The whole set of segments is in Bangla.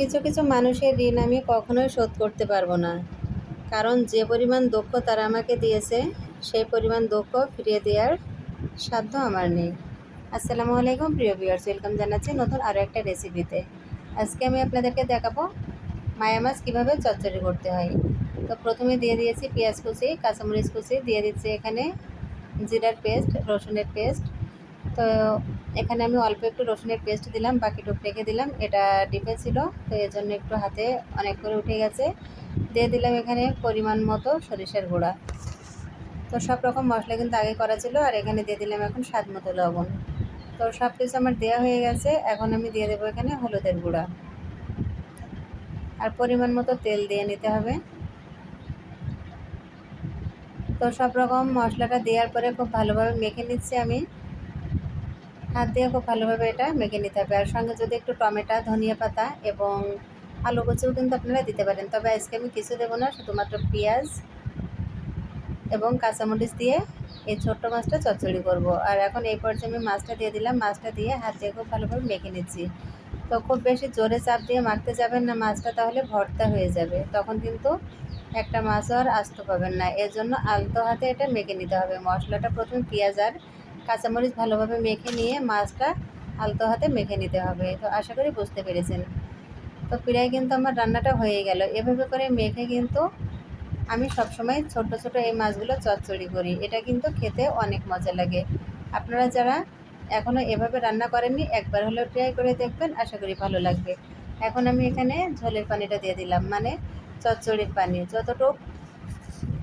কিছু কিছু মানুষের ঋণ আমি কখনোই শোধ করতে পারব না। কারণ যে পরিমাণ দক্ষ তারা আমাকে দিয়েছে, সেই পরিমাণ দক্ষ ফিরিয়ে দেওয়ার সাধ্য আমার নেই। আসসালামু আলাইকুম, প্রিয় ভিউয়ার্স ওয়েলকাম জানাচ্ছি নতুন আরও একটা রেসিপিতে আজকে আমি আপনাদেরকে দেখাবো মায়া মাছ কীভাবে চচ্চড়ি করতে হয়। তো প্রথমে দিয়ে দিয়েছি পেঁয়াজ কুচি, কাঁচামরিচ কুচি, দিয়ে দিচ্ছি এখানে জিরার পেস্ট, রসুনের পেস্ট। তো এখানে আমি অল্প একটু রসুনের পেস্ট দিলাম বাকিটুক রেখে দিলাম। এটা ডিপে ছিল, তো এর জন্য একটু হাতে অনেক করে উঠে গেছে। দিয়ে দিলাম এখানে পরিমাণ মতো সরিষার গুঁড়া। তো সব রকম মশলা কিন্তু আগে করা ছিল, আর এখানে দিয়ে দিলাম এখন স্বাদ মতো লবণ। তো সব কিছু আমার দেওয়া হয়ে গেছে, এখন আমি দিয়ে দেবো এখানে হলুদের গুঁড়া। আর পরিমাণ মতো তেল দিয়ে নিতে হবে। তো সব রকম মশলাটা দেওয়ার পরে খুব ভালোভাবে মেখে নিচ্ছি আমি। হাত দিয়ে খুব ভালোভাবে এটা মেখে নিতে হবে। আর সঙ্গে যদি একটু টমেটো, ধনিয়া পাতা এবং আলু কুচিও কিন্তু আপনারা দিতে পারেন। তবে আজকে আমি কিছু দেবো না, শুধুমাত্র পেঁয়াজ এবং কাঁচামরিচ দিয়ে এই ছোট্ট মাছটা চচ্চড়ি করব। আর এখন এই পর্যায়ে আমি মাছটা দিয়ে দিলাম। মাছটা দিয়ে হাত দিয়ে খুব ভালোভাবে মেখে নিচ্ছি। তো খুব বেশি জোরে চাপ দিয়ে মাখতে যাবেন না, মাছটা তাহলে ভর্তা হয়ে যাবে। তখন কিন্তু একটা মাছও আর আস্ত পাবেন না। এর জন্য আলতো হাতে এটা মেখে নিতে হবে। মশলাটা প্রথমে পেঁয়াজ আর কাঁচামরিচ ভালোভাবে মেখে নিয়ে মাছটা আলতো হাতে মেখে নিতে হবে। তো আশা করি বুঝতে পেরেছেন। তো প্রায় কিন্তু আমার রান্নাটা হয়ে গেল। এভাবে করে মেখে কিন্তু আমি সবসময় ছোট ছোট এই মাছগুলো চচ্চড়ি করি। এটা কিন্তু খেতে অনেক মজা লাগে। আপনারা যারা এখনও এভাবে রান্না করেননি, একবার হলেও ট্রাই করে দেখবেন। আশা করি ভালো লাগবে। এখন আমি এখানে ঝোলের পানিটা দিয়ে দিলাম। মানে চচ্চড়ির পানি। যতটুকু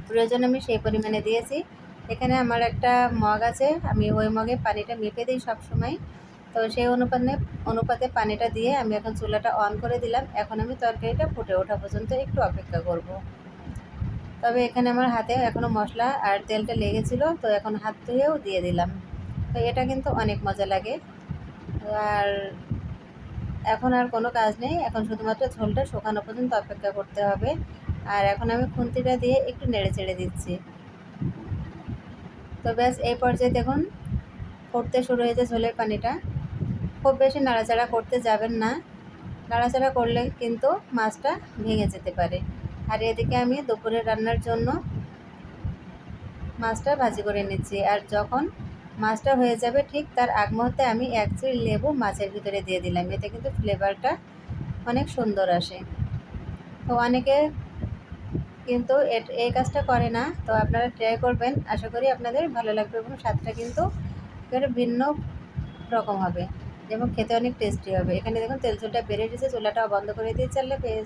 প্রয়োজন আমি সেই পরিমাণে দিয়েছি। এখানে আমার একটা মগ আছে, আমি ওই মগে পানিটা মেপে দিই সবসময়। তো সেই অনুপাতে অনুপাতে পানিটা দিয়ে আমি এখন চুলাটা অন করে দিলাম। এখন আমি তরকারিটা ফুটে ওঠা পর্যন্ত একটু অপেক্ষা করব। তবে এখানে আমার হাতে এখনও মশলা আর তেলটা লেগেছিল, তো এখন হাত ধুয়েও দিয়ে দিলাম। তো এটা কিন্তু অনেক মজা লাগে। আর এখন আর কোনো কাজ নেই। এখন শুধুমাত্র ঝোলটা শুকানো পর্যন্ত অপেক্ষা করতে হবে। আর এখন আমি খুন্তিটা দিয়ে একটু নেড়ে চেড়ে দিচ্ছি। তো ব্যাস, এই পর্যায়ে দেখুন ফুটতে শুরু হয়েছে ঝোলের পানিটা। খুব বেশি নাড়াচাড়া করতে যাবেন না। নাড়াচাড়া করলে কিন্তু মাছটা ভেঙে যেতে পারে। আর এদিকে আমি দুপুরে রান্নার জন্য মাছটা ভাজি করে নিচ্ছি। আর যখন মাছটা হয়ে যাবে ঠিক তার আগ মুহূর্তে আমি এক চিড় লেবু মাছের ভিতরে দিয়ে দিলাম। এতে কিন্তু ফ্লেভারটা অনেক সুন্দর আসে। তো অনেকে কিন্তু এই কাজটা করে না। তো আপনারা ট্রাই করবেন। আশা করি আপনাদের ভালো লাগবে এবং স্বাদটা কিন্তু ভিন্ন রকম হবে যেমন খেতে অনেক টেস্টি হবে। এখানে দেখুন, তেল চুলটা বেড়ে গেছে, চুলাটাও বন্ধ করে দিয়ে চাললে পেয়েছে